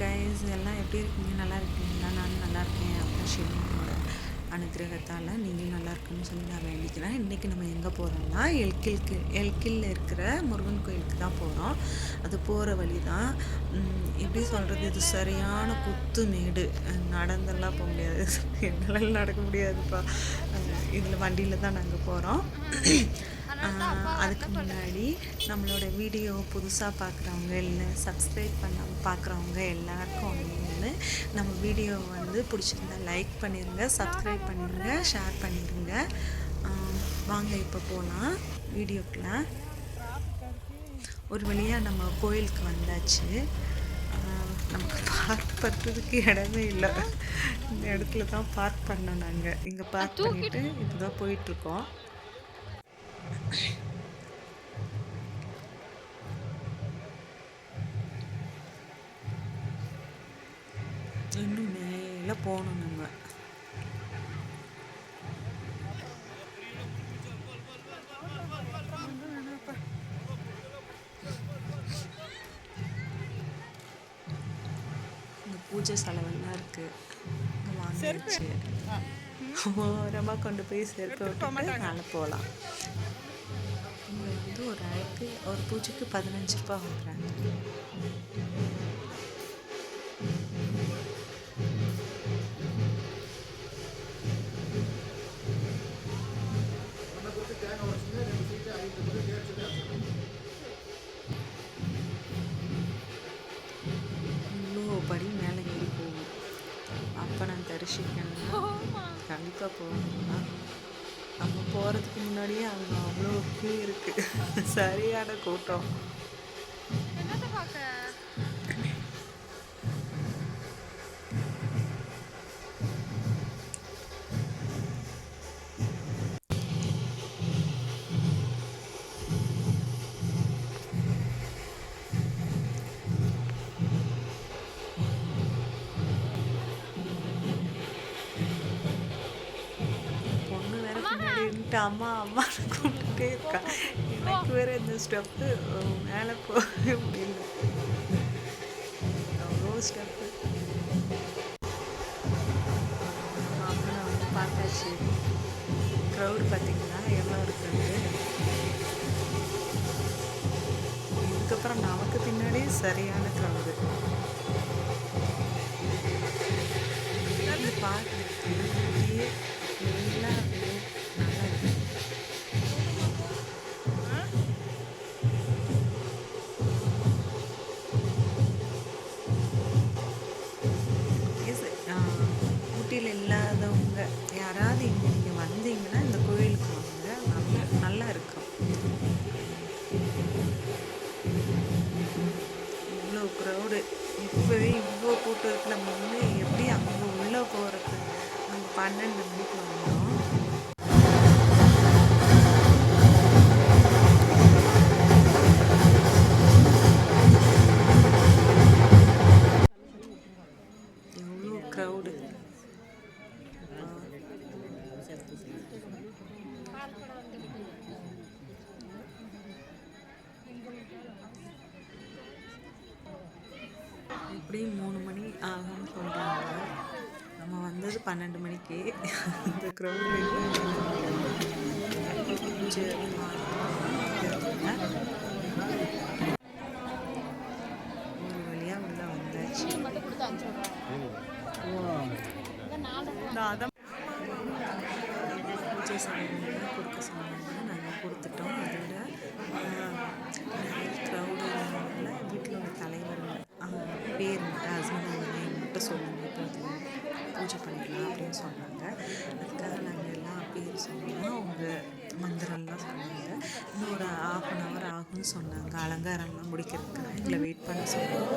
Guys எல்லாம் எப்படி இருக்கீங்க? நல்லா இருக்கீங்களா? நானும் நல்லா இருக்கேன். அப்படின்னு சிவனோட அனுகிரகத்தால் நீங்களும் நல்லா இருக்குன்னு சொல்லி நான் வேண்டிக்கிறேன். இன்றைக்கி நம்ம எங்கே போகிறோம்னா எல்கில்க்கு எல்கில்ல இருக்கிற முருகன் கோயிலுக்கு தான் போகிறோம் அது போகிற வழி தான் எப்படி சொல்கிறது இது சரியான குத்து மேடு. நடந்தெல்லாம் போக முடியாது. எங்களால் நடக்க முடியாதுப்பா. இதில் வண்டியில் தான் நாங்கள் போகிறோம் அதுக்கு முன்னாடி நம்மளோட வீடியோ புதுசாக பார்க்குறவங்க இல்லை சப்ஸ்கிரைப் பண்ணாமல் பார்க்குறவங்க எல்லாருக்கும் ஒன்று நம்ம வீடியோ வந்து பிடிச்சிருந்தா லைக் பண்ணிடுங்க சப்ஸ்கிரைப் பண்ணிடுங்க ஷேர் பண்ணிடுங்க வாங்க இப்போ போகலாம் வீடியோக்குள்ள. ஒரு வழியாக நம்ம கோயிலுக்கு வந்தாச்சு. நமக்கு பார்க் பண்ணுறதுக்கு இடமே இல்லை. இந்த இடத்துல தான் பார்க் பண்ணோம் நாங்கள் இங்கே பார்க் பண்ணிவிட்டு இதுதான் போயிட்டுருக்கோம் இன்னும் மேலே போகணும் நம்ம. இந்த பூஜை செலவெல்லாம் இருக்கு. வாங்கிடுச்சு ஓரமாக கொண்டு போய் செருப்பு விட்டுட்டு மேலே போகலாம். ஒரு பூஜைக்கு பதினஞ்சு ரூபா வாங்குறாங்க. இவ்வளோ படி மேலே ஏறி போகும். அப்போ நான் தரிசிக்கணும் கண்டிப்பாக நம்ம போகிறதுக்கு முன்னாடியே அங்கே அவ்வளோ கியூ இருக்குது சரியான கூட்டம். கூப்பிட்டு அம்மா அம்மா கூப்பிட்டுட்டே இருக்கா எனக்கு வேற இந்த ஸ்டெப்பு மேலே போகவே முடியல அவ்வளோ ஸ்டெப்பு அப்புறம் வந்து பார்த்தாச்சு. க்ரௌடு பார்த்தீங்கன்னா எவ்வளோ இருக்குது. இதுக்கப்புறம் நமக்கு பின்னாடி சரியான க்ரௌடு பார்த்து பன்னெண்டு மணிக்கு வந்தோம். க்ரௌடு எப்படியும் மூணு மணி ஆகும்னு சொல்கிறாங்க நம்ம வந்தது பன்னெண்டு மணிக்கு. இந்த க்ரௌடு ஒரு வழியாக உள்ள வந்தாச்சு. பூஜை சொன்னாங்க கொடுக்க சொன்னாங்க நாங்கள் கொடுத்துட்டோம். அதோட க்ரௌடு வீட்டில் உள்ள தலைவர் பேர் மட்டும் ஹஸ்பண்டோட நேம் மட்டும் சொல்லுங்கள் இப்போ பூஜை பண்ணிடலாம் அப்படின்னு சொன்னாங்க அதுக்காக நாங்கள் எல்லாம் பேர் சொன்னோம் அவங்க மந்திரம்லாம் சொன்னாங்க. இன்னும் ஒரு ஆஃப் அன் ஹவர் ஆகும்னு சொன்னாங்க. அலங்காரம்லாம் முடிக்கிறதுக்கு. எங்களை வெயிட் பண்ண சொன்னாங்க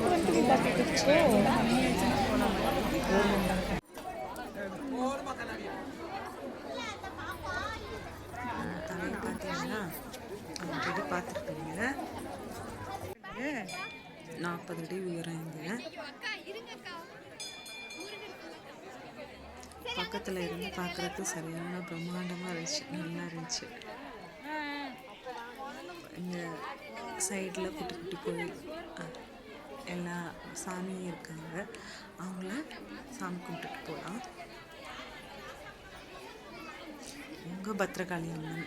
அப்படியாச்சு போயிட்டு வந்துட்டு பார்த்துட்டு பார்த்தீங்கன்னா ஆல்ரெடி பார்த்துருப்பீங்க நாற்பது அடி உயரம் இங்க பக்கத்தில் இருந்து பார்க்குறதுக்கு சரியான பிரம்மாண்டமாக இருந்துச்சு நல்லா இருந்துச்சு. இந்த சைடில் குட்டி குட்டி கோயில். அஹ், எல்லா சாமியும் இருக்காங்க. அவங்கள சாமி கும்பிட்டுட்டு போகலாம் உங்கள் பத்திரகாளி அம்மன்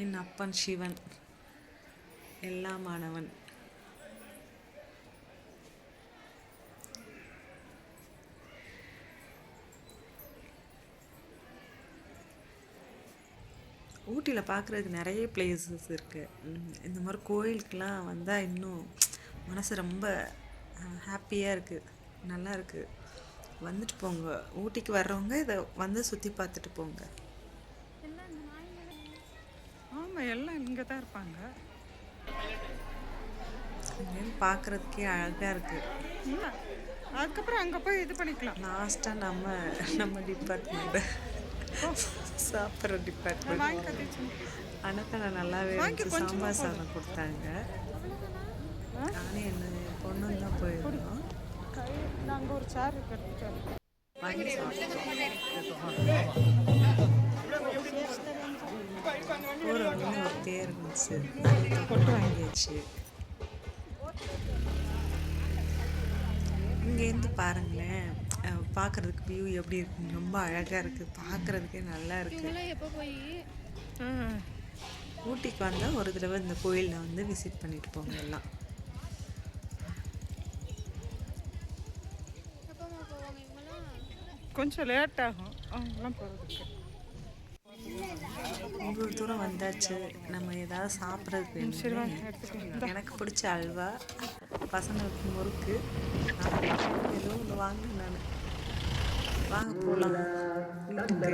என் அப்பன் சிவன். எல்லாமானவன் ஊட்டியில் பார்க்குறதுக்கு நிறைய பிளேசஸ் இருக்குது இந்த மாதிரி கோயிலுக்கெலாம் வந்தால் இன்னும் மனசு ரொம்ப ஹாப்பியாக இருக்குது நல்லா இருக்குது வந்துட்டு போங்க. ஊட்டிக்கு வர்றவங்க இதை வந்து சுற்றி பார்த்துட்டு போங்க. ஆமாம் எல்லாம் இங்கே தான் இருப்பாங்க பார்க்குறதுக்கே அழகாக இருக்குது அதுக்கப்புறம் அங்கே போய் இது பண்ணிக்கலாம். லாஸ்ட்டாக நம்ம நம்ம டிபார்ட்மெண்ட்டு சாப்பிட்ற டிபார்ட்மெண்ட் அனத்தனை நல்லாவே இருந்துச்சு. சாம்பார் சாதம் கொடுத்தாங்க. நானே என்ன என் பொண்ணும் தான் போயிருந்தோம். நாங்கள் ஒரு சேர் வாங்கி போகிற இருந்துச்சு கொட்டு வாங்கியாச்சு. இங்கேருந்து பாருங்களேன். பார்க்கறதுக்கு வியூ எப்படி இருக்குன்னு ரொம்ப அழகாக இருக்குது பார்க்கறதுக்கே நல்லா இருக்குது எப்போ போய்? ஊட்டிக்கு வந்தால் ஒரு தடவை இந்த கோயிலில் வந்து விசிட் பண்ணிட்டு போங்க எல்லாம். கொஞ்சம் லேட் ஆகும். அவங்களாம் போகிறதுக்கு இவ்வளோ தூரம் வந்தாச்சு. நம்ம ஏதாவது சாப்பிட்றதுக்கு எனக்கு பிடிச்ச அல்வா. பசங்களுக்கு முறுக்கு. ஏதோ ஒன்று வாங்கினேன் நான். வாங்க போகலாம் வீட்டுக்கு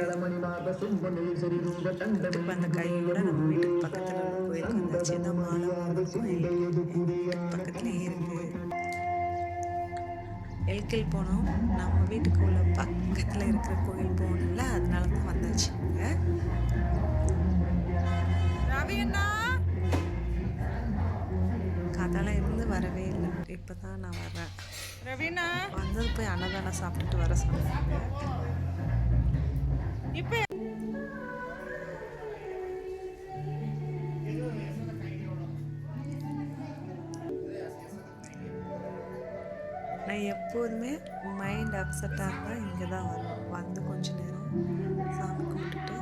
கையோட நம்ம வீட்டுக்கு பக்கத்தில் இருக்க கோயிலுக்கு வந்தாச்சு இந்த மாலை கோயில் பக்கத்துலேயே இருக்குது எல்கேல் போனோம். நம்ம வீட்டுக்கு உள்ள பக்கத்தில் இருக்கிற கோயில் போகணும்ல அதனால தான் வந்தாச்சுங்க ரவி அண்ணா! கதெல்லாம் இருந்து வரவே இல்லை. இப்போ தான் நான் வர்றேன். ரவீனா? வந்தது போய் அன்னதானம் சாப்பிட்டுட்டு வர சொன்னாங்க. இப்போ நான் எப்போதுமே மைண்ட் அப்செட்டாக இருந்தால் இங்கே தான் வருவேன் வந்து கொஞ்ச நேரம் சாமி கும்பிட்டுட்டு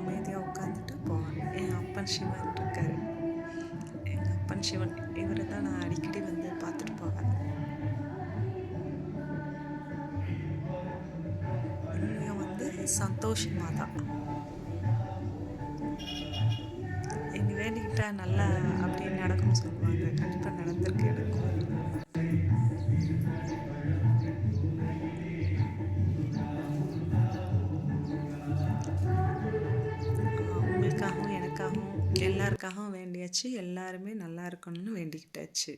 அமைதியாக உட்காந்துட்டு போவேன். என் அப்பன் சிவன் இருக்காரு. எங்கள் அப்பன் சிவன் இவரை தான் நான் அடிக்கடி வந்து பார்த்துட்டு போவேன். சந்தோஷமாக தான் எங்கள் வேண்டிக்கிட்டால் நல்லா அப்படின்னு நடக்கும்னு சொல்லுவாங்க. கண்டிப்பாக நடந்திருக்கு எனக்கும் உங்களுக்காகவும் எனக்காகவும் எல்லாருக்காகவும் வேண்டியாச்சு. எல்லாருமே நல்லா இருக்கணும்னு வேண்டிக்கிட்டாச்சு.